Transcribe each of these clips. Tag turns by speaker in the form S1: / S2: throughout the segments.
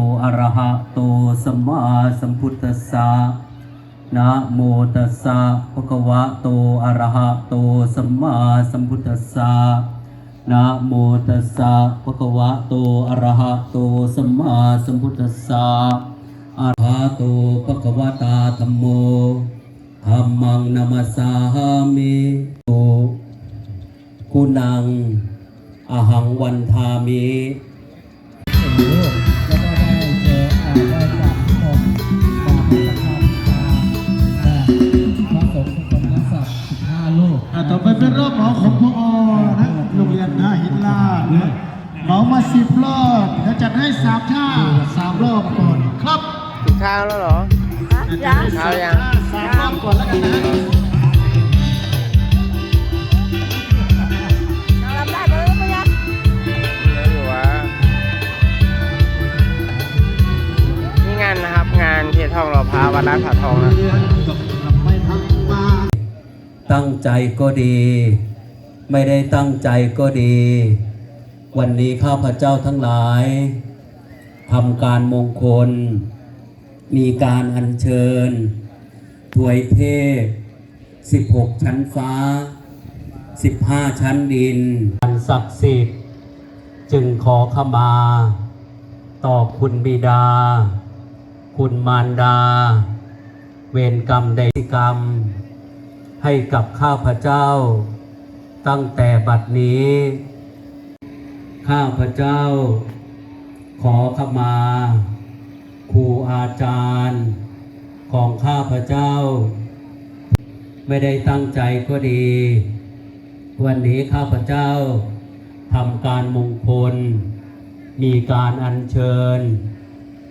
S1: โออระหะโตสัมมาสัมพุทธัสสะนะโมตัสสะภะคะวะโตอะระหะโตสัมมาสัมพุทธัสสะนะโมตัสสะภะคะวะโตอะระหะโตสัมมาสัมพุทธัสสะอะระหะโตภะคะวะตาธัมโมธัมมังนามัสสามิโตกุนังอหังวันทามิ
S2: ต่อไปเป็นรอบเหมาของพอนะโรงเรียนนาหินลาดนะเหมามาสิบรอบแล้วจัดให้สามท่าสามรอบก่อนครับ
S3: กินข้าวแล้วเหรอ
S2: จัดให้สาม
S3: ยัง
S2: ท่าสามรอบก่อนแล้วกันนะ
S4: làm lại với bây giờ
S3: เยอะอยู่วะนี่งานนะครับ งานเทียนทองหล่อพระวัดร้านผาทองนะ
S1: ตั้งใจก็ดี ไม่ได้ตั้งใจก็ดี วันนี้ข้าพเจ้าทั้งหลายทำการมงคล มีการอัญเชิญถวยเทพ 16 ชั้นฟ้า 15 ชั้นดิน อันศักดิ์สิทธิ์ จึงขอขมา ต่อคุณบิดา คุณมารดา เวรกรรมใดกรรม ให้กับข้าพเจ้า ตั้งแต่บัดนี้ ข้าพเจ้า ขอขมาครูอาจารย์ ของข้าพเจ้า ไม่ได้ตั้งใจก็ดี วันนี้ข้าพเจ้าทำการมงคล มีการอัญเชิญ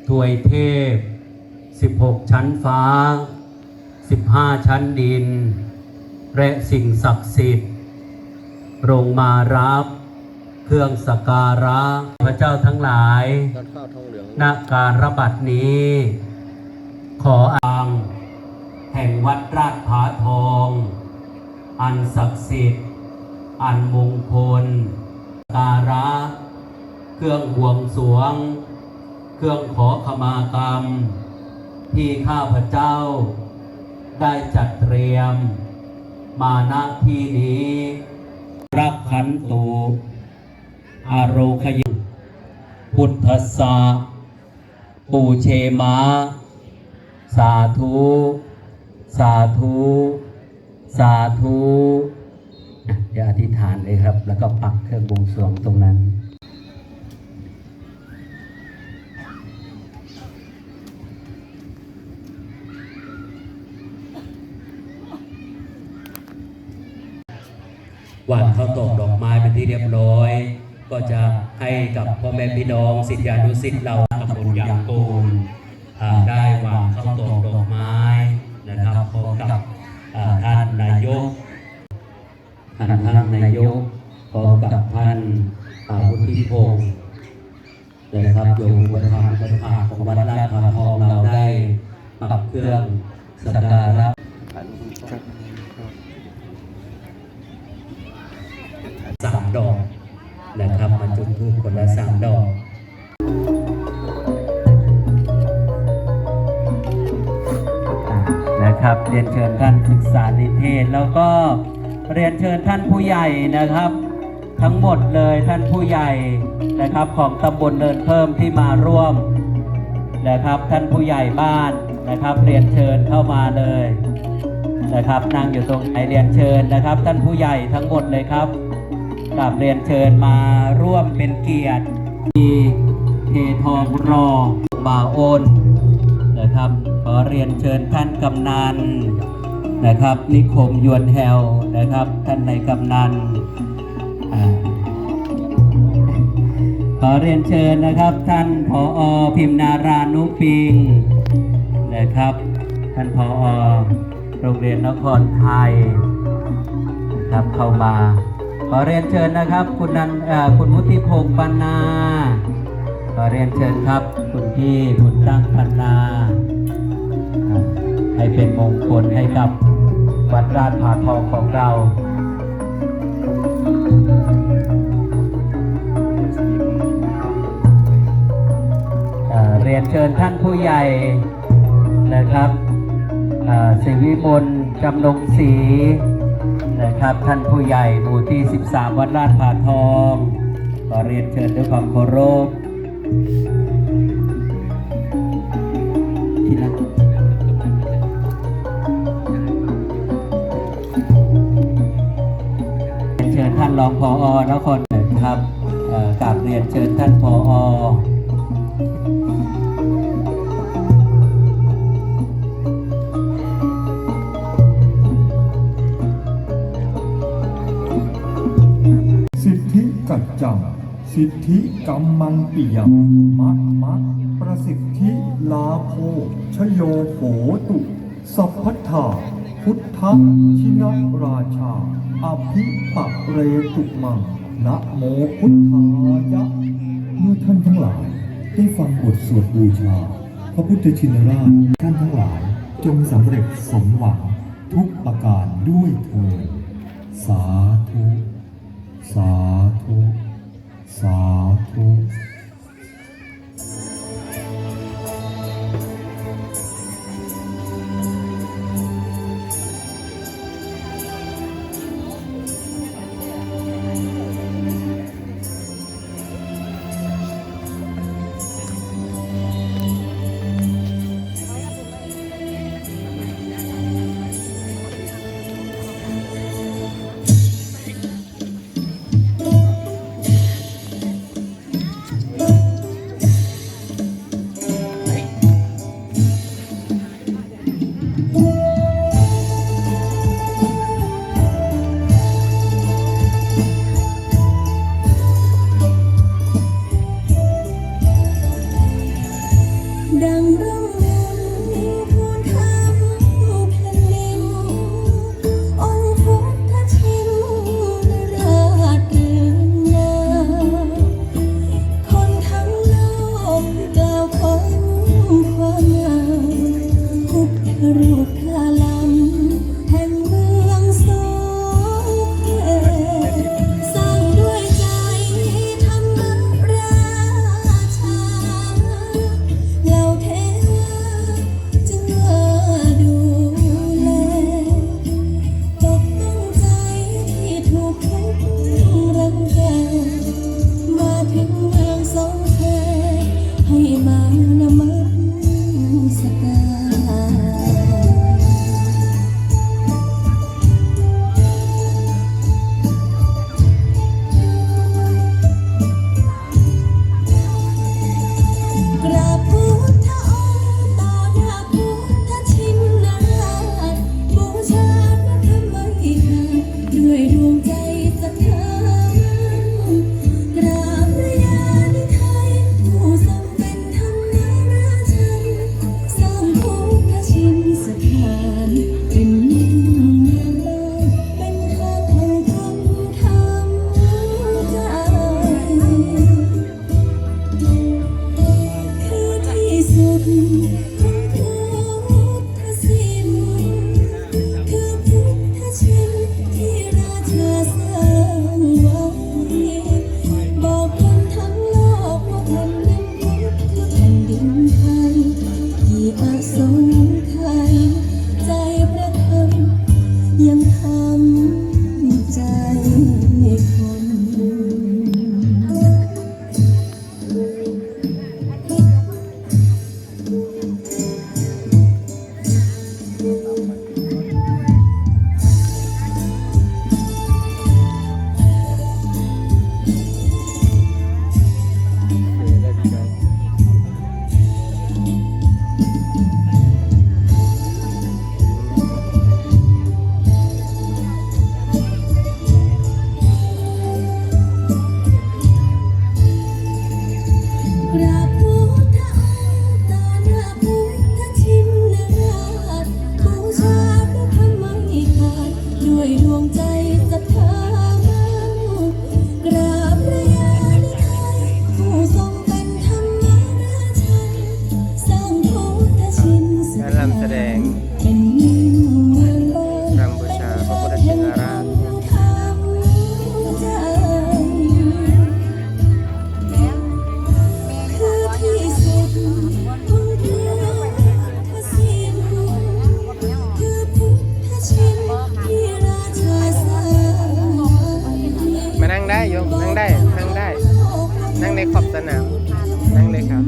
S1: ถวยเทพ 16 ชั้นฟ้า 15 ชั้นดิน และสิ่งศักดิ์สิทธิ์ลงมารับ เครื่องสการะพระเจ้าทั้งหลายณการระบัดนี้ ขออังแห่งวัดราชผาทอง อันศักดิ์สิทธิ์ อันมงคล การะ เครื่องบวงสวง เครื่องขอขมากรรม ที่ข้าพเจ้าได้จัดเตรียม มาณที่นี้รักขันตูอาโรคยพุทธสสาปูเชมา สาธุ สาธุ สาธุอะเดี๋ยวอธิษฐานเลยครับ แล้วก็ปักเครื่องบวงสรวงตรงนั้น ที่เรียบร้อย ก็จะให้กับพ่อแม่พี่น้องสิทธิานุสิทธิ์เราตำบลยางโก สามดอกนะครับมาจุดธูปคนละสามดอกนะครับเรียนเชิญท่านศึกษานิเทศ แล้วก็เรียนเชิญท่านผู้ใหญ่นะครับ ทั้งหมดเลยท่านผู้ใหญ่นะครับของตำบลเนินเพิ่มที่มาร่วมนะครับท่านผู้ใหญ่บ้านนะครับเรียนเชิญเข้ามาเลยนะครับนั่งอยู่ตรงไหนเรียนเชิญนะครับ ท่านผู้ใหญ่ทั้งหมดเลยครับ กราบเรียนเชิญมาร่วมเป็นเกียรติมีเททองรอบ่าโอนนะครับขอเรียนเชิญท่านกำนันนะครับ นิคมยวนแฮวนะครับ ท่านในกำนันอขอเรียนเชิญนะครับ ท่านผอพิมนารานุปิงนะครับ ท่านผอโรงเรียนนครไทยนะครับเข้ามา ขอเรียนเชิญนะครับ คุณนันคุณมุติพงศ์ปันนา ขอเรียนเชิญครับ คุณพี่บุญตั้งปันนา ให้เป็นมงคลให้กับวัดราชผาทองของเราเรียนเชิญท่านผู้ใหญ่นะครับสิวิมลจำนงศรี นะครับ ท่านผู้ใหญ่หมู่ที่ 13 วัดลาดป่าทองขอเรียนเชิญด้วยความเคารพที่นเชิญท่านรองพออนครครับกราบเรียนเชิญท่านพออ
S5: สิทธิกรมมังปิยมมักมักประสิทธิลาโภชโยโหตุ สัพพทธาพุทธชินราชา อภิปะเรตุมังนะโมพุทธายะ เมื่อท่านทั้งหลาย ได้ฟังบทสวดบูชา พระพุทธชินราชท่านทั้งหลายจงสำเร็จสมหวังทุกประการด้วยเถิดสาธุ สาธุ สา
S4: ธุ Yeah. ในขอบสนามนั่งเลยครับ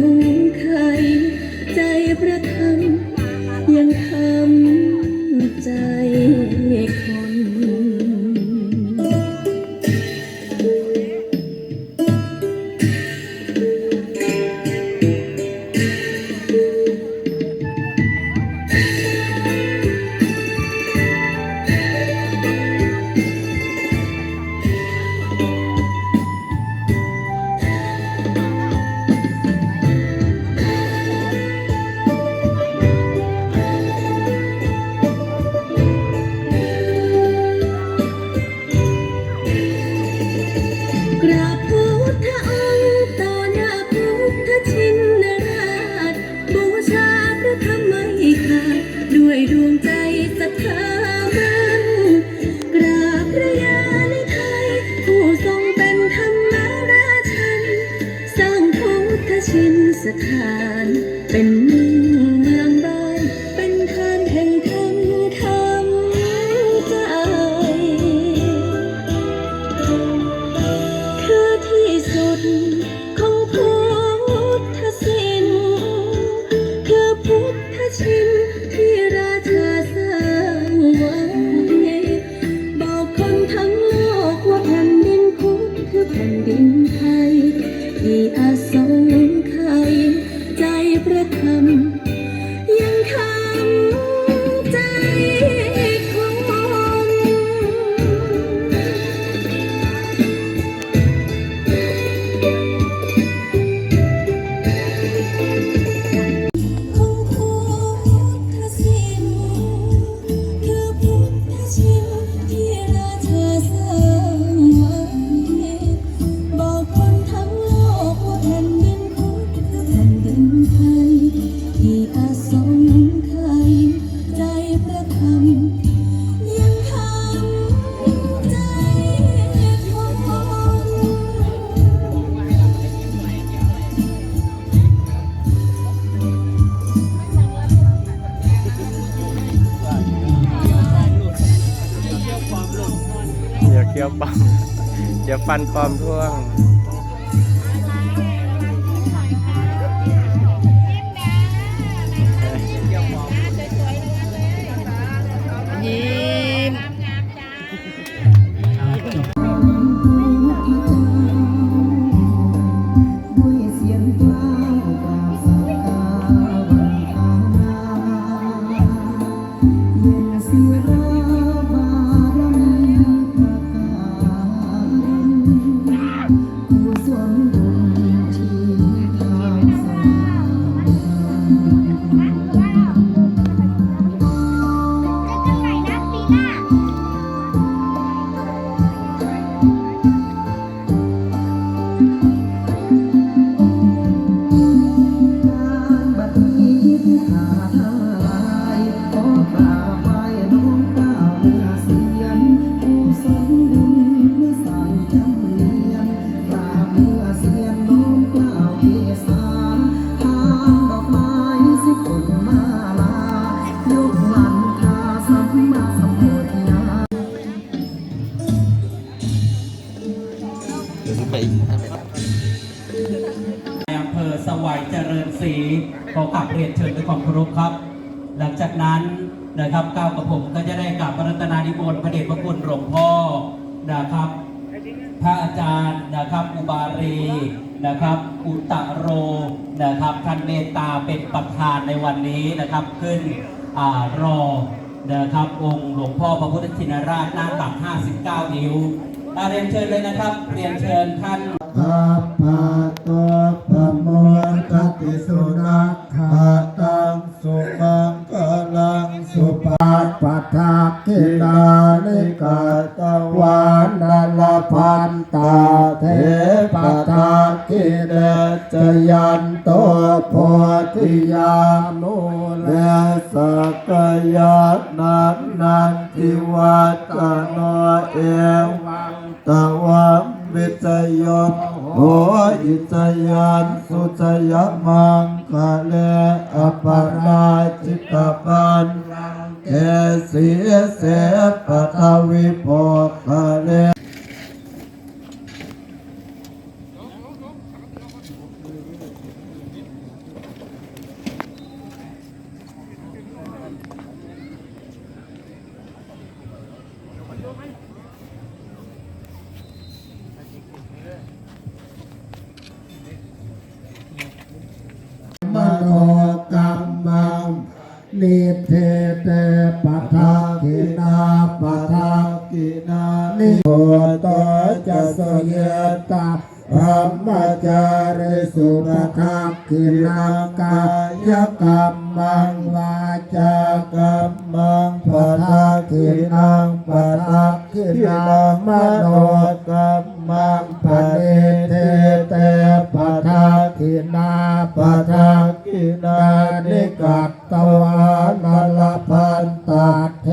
S4: งไขใจประทังยังทำ ที่อาสง ปั๊
S3: มเดี๋ยวฟันปลอมท่วง
S1: ในอำเภอสวัยเจริญศรีขอกลับเรียนเชิญด้วยความเคารพครับ หลังจากนั้นนะครับก้าวกับผมก็จะได้กราบพระรัตนานิมนต์พระเดชพระคุณหลวงพ่อนะครับ พระอาจารย์นะครับอุบารีนะครับ อุตตะโรนะครับท่านเมตตาเป็นประธานในวันนี้นะครับขึ้นอารอนะครับองค์หลวงพ่อพระพุทธชินราชหน้าตัก 59 นิ้ว อาเรียนเชิญเลยนะครับเรียนเชิญท่าน
S2: อาภาโตปโมทติสุนัขขาตังสุมังกลังสุปาปทากิลานิกาตวานาลพันตาเทปทากิเลจยันโตโพธิยามุเลสกยานันนันทิวัตโนเอวัง ตวัมวิจยนโหอิจยันสุจยมังคะเลอปราจิตปันเกสีเสปทวิโพคะเล มโนกรรมังนิเทเตปะทากินาปะทากินานิโห ตจะสยตาพรหมจาริสุปทักขินังกายกรรมังวาจากรรมังปะทักขินังปะทักขินังมโนกรรมังปณิเทเตปะทักขินาปะทักขินานิกัตตวานลพันตาเท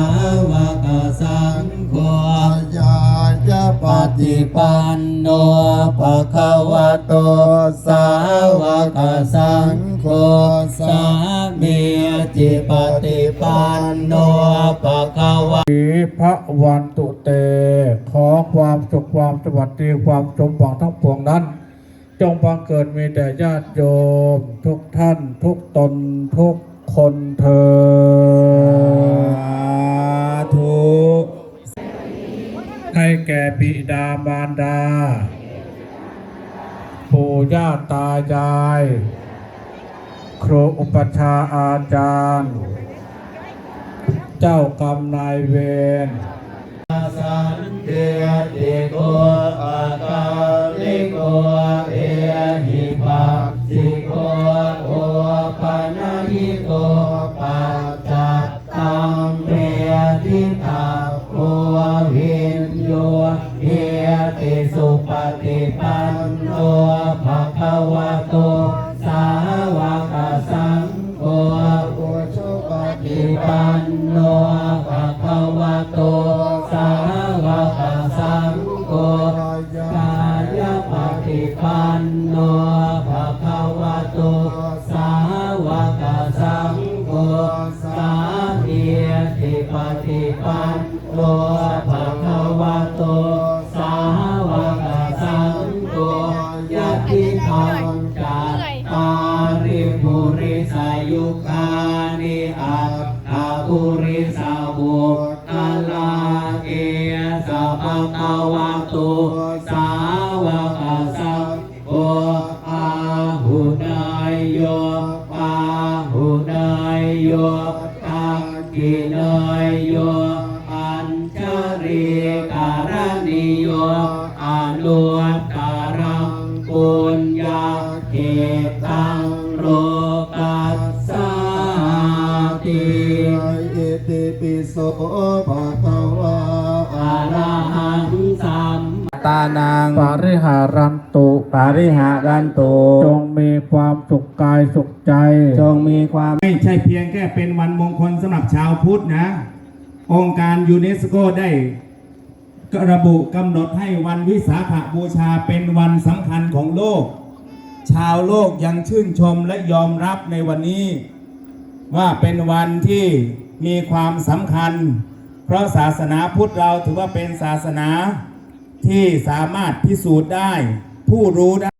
S2: าวกสั
S1: งโฆญาญาปฏิปันโนภะคะวะโตสาวกสังโฆสามีจิปฏิปันโนภะคะวะ
S6: สีพระวันตุเต ขอความสุขความสวัสดีความสมหวังทั้งปวงนั้น จงบังเกิดมีแด่ญาติโยมทุกท่านทุกตนทุก คนเธอทุกให้แก่บิดามารดา ปู่ย่าตายาย ครูอุปชฌาย์อาจารย์ เจ้ากรรมนายเวร
S1: สันเดติโก ฏิปันโน สาติอิติปิโสภะคะวะอะระหังสัม
S2: ตานัง
S6: ปาริหารันตุ
S2: ปาริหารันตุ
S6: จงมีความสุขกายสุขใจ
S2: จงมีความ
S7: ไม่ใช่เพียงแค่เป็นวันมงคลสำหรับชาวพุทธนะ องค์การยูเนสโกได้ระบุกำหนดให้วันวิสาขบูชาเป็นวันสำคัญของโลก ชาวโลกยังชื่นชมและยอมรับในวันนี้ ว่าเป็นวันที่มีความสำคัญ เพราะศาสนาพุทธเราถือว่าเป็นศาสนาที่สามารถพิสูจน์ได้ ผู้รู้ได้